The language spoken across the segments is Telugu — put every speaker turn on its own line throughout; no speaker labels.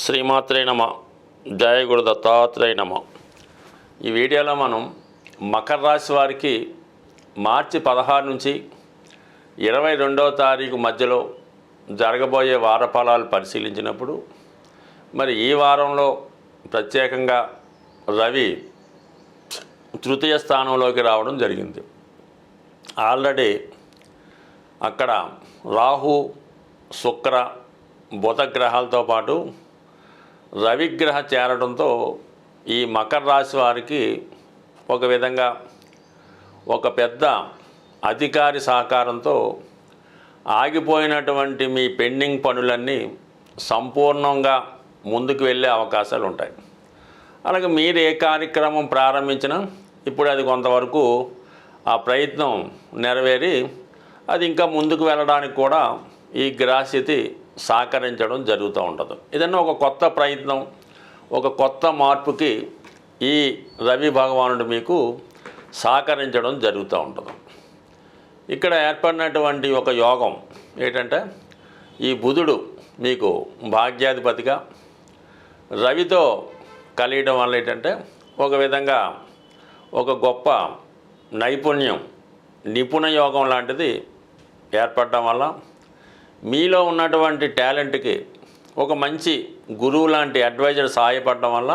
శ్రీమాత్రే నమ జయ గురు దత్తాత్రేయ నమ. ఈ వీడియోలో మనం మకర రాశి వారికి మార్చి పదహారు నుంచి ఇరవై రెండవ తారీఖు మధ్యలో జరగబోయే వారఫలాలు పరిశీలించినప్పుడు మరి ఈ వారంలో ప్రత్యేకంగా రవి తృతీయ స్థానంలోకి రావడం జరిగింది. ఆల్రెడీ అక్కడ రాహు శుక్ర బుధ గ్రహాలతో పాటు రవిగ్రహ చేరడంతో ఈ మకర రాశి వారికి ఒక విధంగా ఒక పెద్ద అధికారి సహకారంతో ఆగిపోయినటువంటి మీ పెండింగ్ పనులన్నీ సంపూర్ణంగా ముందుకు వెళ్ళే అవకాశాలు ఉంటాయి. అలాగే మీరు ఏ కార్యక్రమం ప్రారంభించినా ఇప్పుడు అది కొంతవరకు ఆ ప్రయత్నం నెరవేరి అది ఇంకా ముందుకు వెళ్ళడానికి కూడా ఈ గ్రహస్థితి సహకరించడం జరుగుతూ ఉంటుంది. ఏదైనా ఒక కొత్త ప్రయత్నం ఒక కొత్త మార్పుకి ఈ రవి భగవానుడు మీకు సహకరించడం జరుగుతూ ఉంటుంది. ఇక్కడ ఏర్పడినటువంటి ఒక యోగం ఏంటంటే ఈ బుధుడు మీకు భాగ్యాధిపతిగా రవితో కలియడం వల్ల ఏంటంటే ఒక విధంగా ఒక గొప్ప నైపుణ్యం నిపుణ యోగం లాంటిది ఏర్పడటం వల్ల మీలో ఉన్నటువంటి టాలెంట్కి ఒక మంచి గురువు లాంటి అడ్వైజర్ సహాయపడడం వల్ల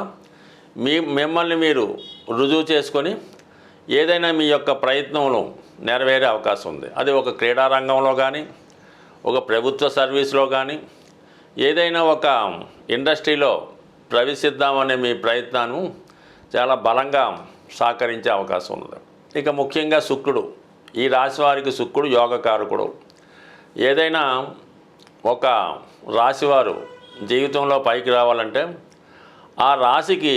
మీ మిమ్మల్ని మీరు రుజువు చేసుకొని ఏదైనా మీ యొక్క ప్రయత్నంలో నెరవేరే అవకాశం ఉంది. అది ఒక క్రీడా రంగంలో కానీ ఒక ప్రభుత్వ సర్వీస్లో కానీ ఏదైనా ఒక ఇండస్ట్రీలో ప్రవేశిద్దామనే మీ ప్రయత్నాన్ని చాలా బలంగా సహకరించే అవకాశం ఉంది ఇక ముఖ్యంగా శుక్రుడు ఈ రాశి వారికి శుక్రుడు యోగకారకుడు. ఏదైనా ఒక రాశివారు జీవితంలో పైకి రావాలంటే ఆ రాశికి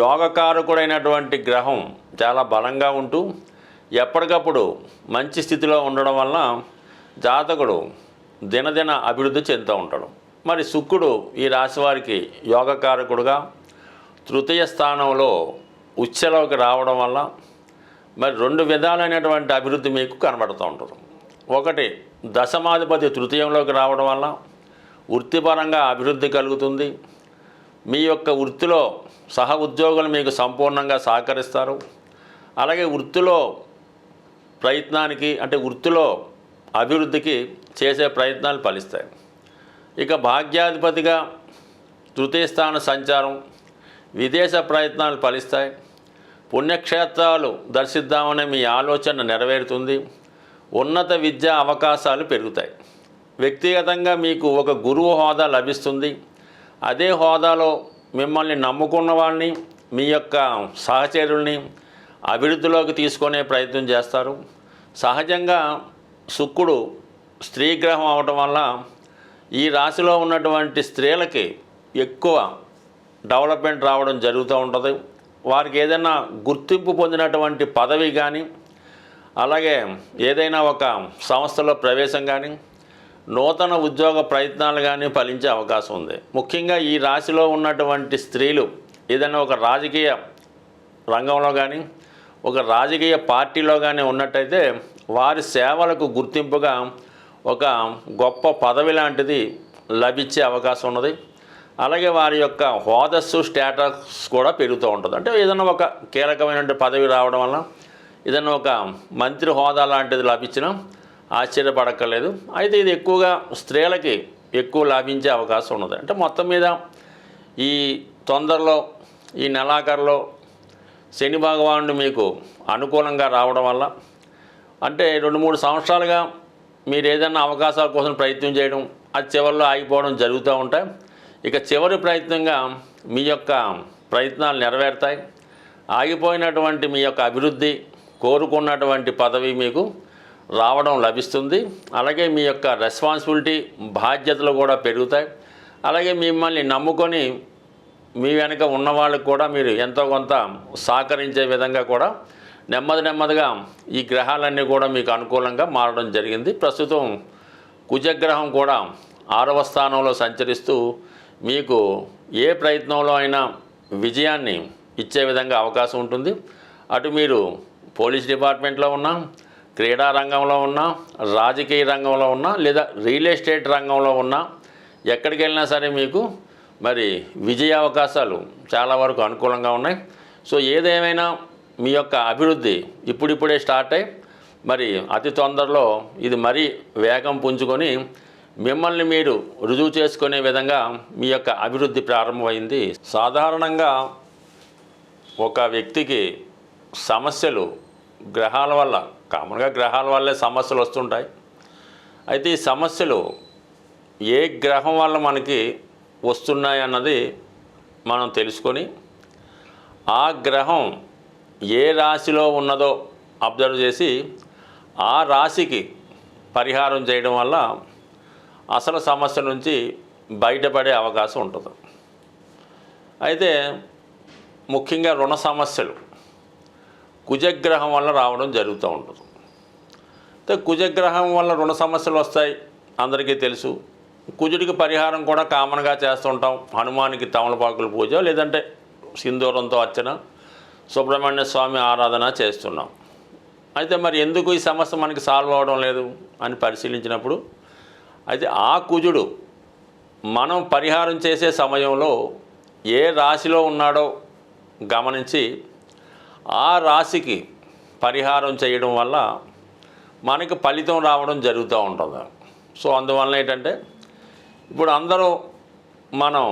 యోగకారకుడైనటువంటి గ్రహం చాలా బలంగా ఉంటూ ఎప్పటికప్పుడు మంచి స్థితిలో ఉండడం వలన జాతకుడు దినదిన అభివృద్ధి చెందుతూ ఉంటాడు. మరి శుక్రుడు ఈ రాశి వారికి యోగకారకుడుగా తృతీయ స్థానంలో ఉచ్చలోకి రావడం వల్ల మరి రెండు విధాలైనటువంటి అభివృద్ధి మీకు కనబడుతూ ఉంటుంది. ఒకటి దశమాధిపతి తృతీయంలోకి రావడం వల్ల వృత్తిపరంగా అభివృద్ధి కలుగుతుంది. మీ యొక్క వృత్తిలో సహ ఉద్యోగులు మీకు సంపూర్ణంగా సహకరిస్తారు. అలాగే వృత్తిలో ప్రయత్నానికి అంటే వృత్తిలో అభివృద్ధికి చేసే ప్రయత్నాలు ఫలిస్తాయి. ఇక భాగ్యాధిపతిగా తృతీయ స్థాన సంచారం విదేశ ప్రయత్నాలు ఫలిస్తాయి. పుణ్యక్షేత్రాలు దర్శిద్దామనే మీ ఆలోచన నెరవేరుతుంది. ఉన్నత విద్యా అవకాశాలు పెరుగుతాయి. వ్యక్తిగతంగా మీకు ఒక గురువు హోదా లభిస్తుంది. అదే హోదాలో మిమ్మల్ని నమ్ముకున్న వాళ్ళని మీ యొక్క సహచరుల్ని అభివృద్ధిలోకి తీసుకునే ప్రయత్నం చేస్తారు. సహజంగా శుక్రుడు స్త్రీ గ్రహం అవటం వల్ల ఈ రాశిలో ఉన్నటువంటి స్త్రీలకి ఎక్కువ డెవలప్మెంట్ రావడం జరుగుతూ ఉంటుంది. వారికి ఏదైనా గుర్తింపు పొందినటువంటి పదవి కానీ అలాగే ఏదైనా ఒక సంస్థలో ప్రవేశం కానీ నూతన ఉద్యోగ ప్రయత్నాలు కానీ ఫలించే అవకాశం ఉంది. ముఖ్యంగా ఈ రాశిలో ఉన్నటువంటి స్త్రీలు ఏదైనా ఒక రాజకీయ రంగంలో కానీ ఒక రాజకీయ పార్టీలో కానీ ఉన్నట్టయితే వారి సేవలకు గుర్తింపుగా ఒక గొప్ప పదవి లాంటిది లభించే అవకాశం ఉన్నది. అలాగే వారి యొక్క హోదస్సు స్టేటస్ కూడా పెరుగుతూ ఉంటుంది. అంటే ఏదైనా ఒక కీలకమైనటువంటి పదవి రావడం వల్ల ఏదైనా ఒక మంత్రి హోదా లాంటిది లభించినా ఆశ్చర్యపడక్కర్లేదు. అయితే ఇది ఎక్కువగా స్త్రీలకి ఎక్కువ లాభించే అవకాశం ఉన్నది. అంటే మొత్తం మీద ఈ తొందరలో ఈ నెలాఖరులో శని భగవానుడు మీకు అనుకూలంగా రావడం వల్ల అంటే రెండు మూడు సంవత్సరాలుగా మీరు ఏదైనా అవకాశాల కోసం ప్రయత్నం చేయడం అది చివరిలో ఆగిపోవడం జరుగుతూ ఉంటాయి. ఇక చివరి ప్రయత్నంగా మీ యొక్క ప్రయత్నాలు నెరవేరుతాయి. ఆగిపోయినటువంటి మీ యొక్క అభివృద్ధి కోరుకున్నటువంటి పదవి మీకు రావడం లభిస్తుంది. అలాగే మీ యొక్క రెస్పాన్సిబిలిటీ బాధ్యతలు కూడా పెరుగుతాయి. అలాగే మిమ్మల్ని నమ్ముకొని మీ వెనక ఉన్న వాళ్ళకు కూడా మీరు ఎంతో కొంత సహకరించే విధంగా కూడా నెమ్మది నెమ్మదిగా ఈ గ్రహాలన్నీ కూడా మీకు అనుకూలంగా మారడం జరిగింది. ప్రస్తుతం కుజగ్రహం కూడా ఆరవ స్థానంలో సంచరిస్తూ మీకు ఏ ప్రయత్నంలో అయినా విజయాన్ని ఇచ్చే విధంగా అవకాశం ఉంటుంది. అటు మీరు పోలీస్ డిపార్ట్మెంట్లో ఉన్నా క్రీడా రంగంలో ఉన్నా రాజకీయ రంగంలో ఉన్నా లేదా రియల్ ఎస్టేట్ రంగంలో ఉన్నా ఎక్కడికి వెళ్ళినా సరే మీకు మరి విజయ అవకాశాలు చాలా వరకు అనుకూలంగా ఉన్నాయి. సో ఏదేమైనా మీ యొక్క అభివృద్ధి ఇప్పుడిప్పుడే స్టార్ట్ అయ్యి మరి అతి తొందరలో ఇది మరీ వేగం పుంజుకొని మిమ్మల్ని మీరు రుజువు చేసుకునే విధంగా మీ యొక్క అభివృద్ధి ప్రారంభమైంది. సాధారణంగా ఒక వ్యక్తికి సమస్యలు గ్రహాల వల్ల కామన్గా గ్రహాల వల్లే సమస్యలు వస్తుంటాయి. అయితే ఈ సమస్యలు ఏ గ్రహం వల్ల మనకి వస్తున్నాయి అన్నది మనం తెలుసుకొని ఆ గ్రహం ఏ రాశిలో ఉన్నదో అబ్జర్వ్ చేసి ఆ రాశికి పరిహారం చేయడం వల్ల అసలు సమస్య నుంచి బయటపడే అవకాశం ఉంటుంది. అయితే ముఖ్యంగా రుణ సమస్యలు కుజగ్రహం వల్ల రావడం జరుగుతూ ఉంటుంది. అయితే కుజగ్రహం వల్ల రుణ సమస్యలు వస్తాయి అందరికీ తెలుసు. కుజుడికి పరిహారం కూడా కామన్గా చేస్తుంటాం. హనుమానికి తమలపాకుల పూజ లేదంటే సింధూరంతో అర్చన సుబ్రహ్మణ్య స్వామి ఆరాధన చేస్తున్నాం. అయితే మరి ఎందుకు ఈ సమస్య మనకి సాల్వ్ అవ్వడం లేదు అని పరిశీలించినప్పుడు అయితే ఆ కుజుడు మనం పరిహారం చేసే సమయంలో ఏ రాశిలో ఉన్నాడో గమనించి ఆ రాశికి పరిహారం చేయడం వల్ల మనకి ఫలితం రావడం జరుగుతూ ఉంటుంది. సో అందువలన ఏంటంటే ఇప్పుడు అందరూ మనం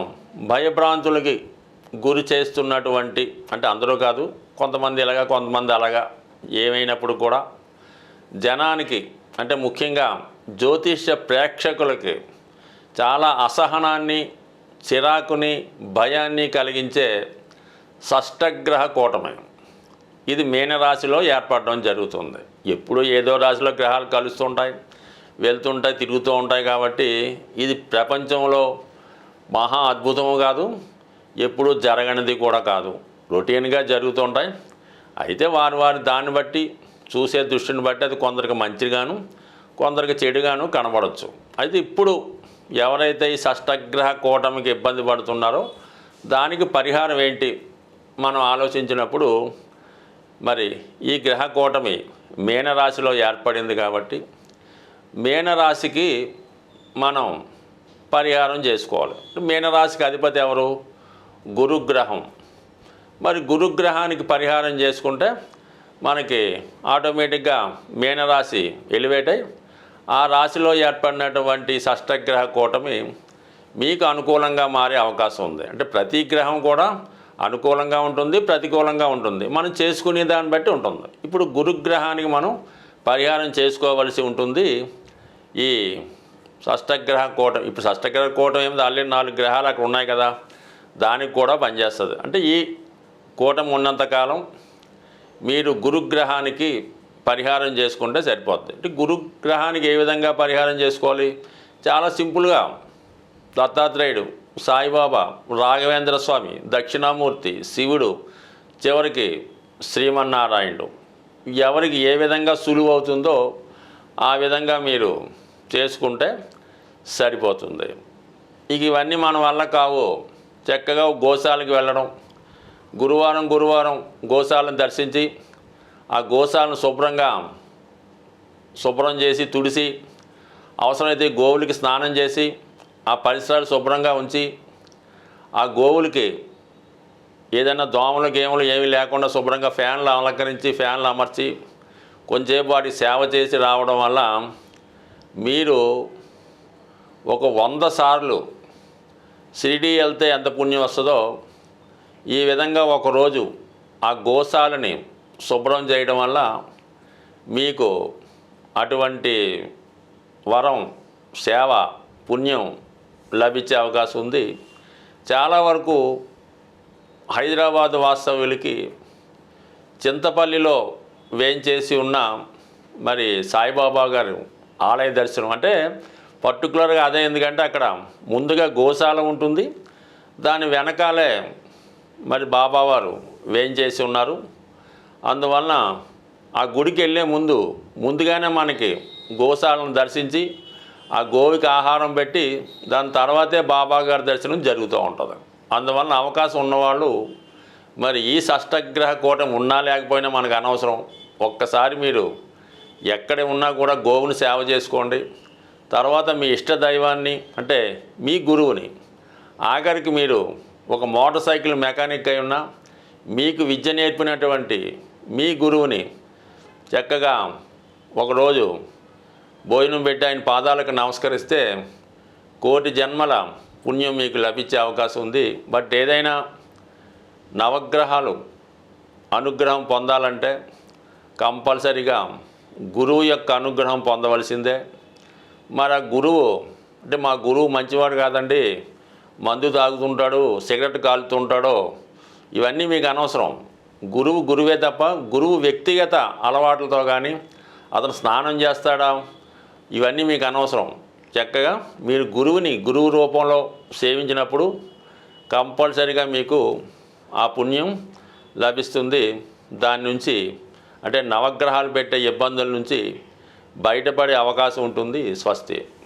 భయభ్రాంతులకి గురి చేస్తున్నటువంటి అంటే అందరూ కాదు కొంతమంది ఇలాగా కొంతమంది అలాగా ఏమైనప్పుడు కూడా జనానికి అంటే ముఖ్యంగా జ్యోతిష్య ప్రేక్షకులకి చాలా అసహనాన్ని చిరాకుని భయాన్ని కలిగించే షష్టగ్రహ కూటమి. ఇది మీనరాశిలో ఏర్పడడం జరుగుతుంది. ఎప్పుడు ఏదో రాశిలో గ్రహాలు కలుస్తుంటాయి వెళ్తుంటాయి తిరుగుతూ ఉంటాయి కాబట్టి ఇది ప్రపంచంలో మహా అద్భుతము కాదు ఎప్పుడూ జరగనిది కూడా కాదు. రొటీన్గా జరుగుతుంటాయి. అయితే వారు వారు దాన్ని బట్టి చూసే దృష్టిని బట్టి అది కొందరికి మంచిగాను కొందరికి చెడుగాను కనబడవచ్చు అయితే ఇప్పుడు ఎవరైతే ఈ షష్టగ్రహ కూటమికి ఇబ్బంది పడుతున్నారో దానికి పరిహారం ఏంటి మనం ఆలోచించినప్పుడు మరి ఈ గ్రహ కూటమి మీనరాశిలో ఏర్పడింది కాబట్టి మీనరాశికి మనం పరిహారం చేసుకోవాలి. మీనరాశికి అధిపతి ఎవరు? గురుగ్రహం. మరి గురుగ్రహానికి పరిహారం చేసుకుంటే మనకి ఆటోమేటిక్గా మీనరాశి ఎలివేట్ అయి ఆ రాశిలో ఏర్పడినటువంటి షష్టగ్రహ కూటమి మీకు అనుకూలంగా మారే అవకాశం ఉంది. అంటే ప్రతి గ్రహం కూడా అనుకూలంగా ఉంటుంది ప్రతికూలంగా ఉంటుంది. మనం చేసుకునే దాన్ని బట్టి ఉంటుంది. ఇప్పుడు గురుగ్రహానికి మనం పరిహారం చేసుకోవలసి ఉంటుంది. ఈ షష్టగ్రహ కూటం ఇప్పుడు షష్టగ్రహ కూటం ఏమిటి? ఆల్రెడీ నాలుగు గ్రహాలు అక్కడ ఉన్నాయి కదా. దానికి కూడా పనిచేస్తుంది. అంటే ఈ కూటం ఉన్నంతకాలం మీరు గురుగ్రహానికి పరిహారం చేసుకుంటే సరిపోద్ది. అంటే గురుగ్రహానికి ఏ విధంగా పరిహారం చేసుకోవాలి? చాలా సింపుల్గా దత్తాత్రేయుడు సాయిబాబా రాఘవేంద్ర స్వామి దక్షిణామూర్తి శివుడు చివరికి శ్రీమన్నారాయణుడు. ఎవరికి ఏ విధంగా సులువు అవుతుందో ఆ విధంగా మీరు చేసుకుంటే సరిపోతుంది. ఇక ఇవన్నీ మన వల్ల కావు. చక్కగా గోశాలకు వెళ్ళడం గురువారం గురువారం గోశాలను దర్శించి ఆ గోశాలను శుభ్రంగా శుభ్రం చేసి తుడిసి అవసరమైతే గోవులకి స్నానం చేసి ఆ పరిసరాలు శుభ్రంగా ఉంచి ఆ గోవులకి ఏదైనా దోమలు గేములు ఏమీ లేకుండా శుభ్రంగా ఫ్యాన్లు అలంకరించి ఫ్యాన్లు అమర్చి కొంచెంసేపు వాటి సేవ చేసి రావడం వల్ల మీరు ఒక వంద సార్లు షిరిడీ వెళ్తే ఎంత పుణ్యం వస్తుందో ఈ విధంగా ఒకరోజు ఆ గోశాలని శుభ్రం చేయడం వల్ల మీకు అటువంటి వరం సేవ పుణ్యం లభించే అవకాశం ఉంది. చాలా వరకు హైదరాబాద్ వాస్తవ్యులకి చింతపల్లిలో వేయించేసి ఉన్న మరి సాయిబాబా గారు ఆలయ దర్శనం అంటే పర్టికులర్గా అదే ఎందుకంటే అక్కడ ముందుగా గోశాల ఉంటుంది. దాని వెనకాలే మరి బాబావారు వేయించేసి ఉన్నారు. అందువలన ఆ గుడికి వెళ్ళే ముందు ముందుగానే మనకి గోశాలను దర్శించి ఆ గోవికి ఆహారం పెట్టి దాని తర్వాతే బాబా గారి దర్శనం జరుగుతూ ఉంటుంది. అందువలన అవకాశం ఉన్నవాళ్ళు మరి ఈ షష్టగ్రహ కూటమి ఉన్నా లేకపోయినా మనకు అనవసరం. ఒక్కసారి మీరు ఎక్కడ ఉన్నా కూడా గోవుని సేవ చేసుకోండి. తర్వాత మీ ఇష్ట దైవాన్ని అంటే మీ గురువుని ఆఖరికి మీరు ఒక మోటార్ సైకిల్ మెకానిక్ అయి ఉన్నా మీకు విద్య నేర్పినటువంటి మీ గురువుని చక్కగా ఒకరోజు భోజనం పెట్టి ఆయన పాదాలకు నమస్కరిస్తే కోటి జన్మల పుణ్యం మీకు లభించే అవకాశం ఉంది. బట్ ఏదైనా నవగ్రహాలు అనుగ్రహం పొందాలంటే కంపల్సరిగా గురువు యొక్క అనుగ్రహం పొందవలసిందే. మరి ఆ గురువు అంటే మా గురువు మంచివాడు కాదండి. మందు తాగుతుంటాడు సిగరెట్ కాలుతుంటాడో ఇవన్నీ మీకు అనవసరం. గురువు గురువే తప్ప గురువు వ్యక్తిగత అలవాట్లతో కానీ అతను స్నానం చేస్తాడా? ఇవన్నీ మీకు అనవసరం. చక్కగా మీరు గురువుని గురువు రూపంలో సేవించినప్పుడు కంపల్సరిగా మీకు ఆ పుణ్యం లభిస్తుంది. దాని నుంచి అంటే నవగ్రహాలు పెట్టే ఇబ్బందుల నుంచి బయటపడే అవకాశం ఉంటుంది స్వస్తి.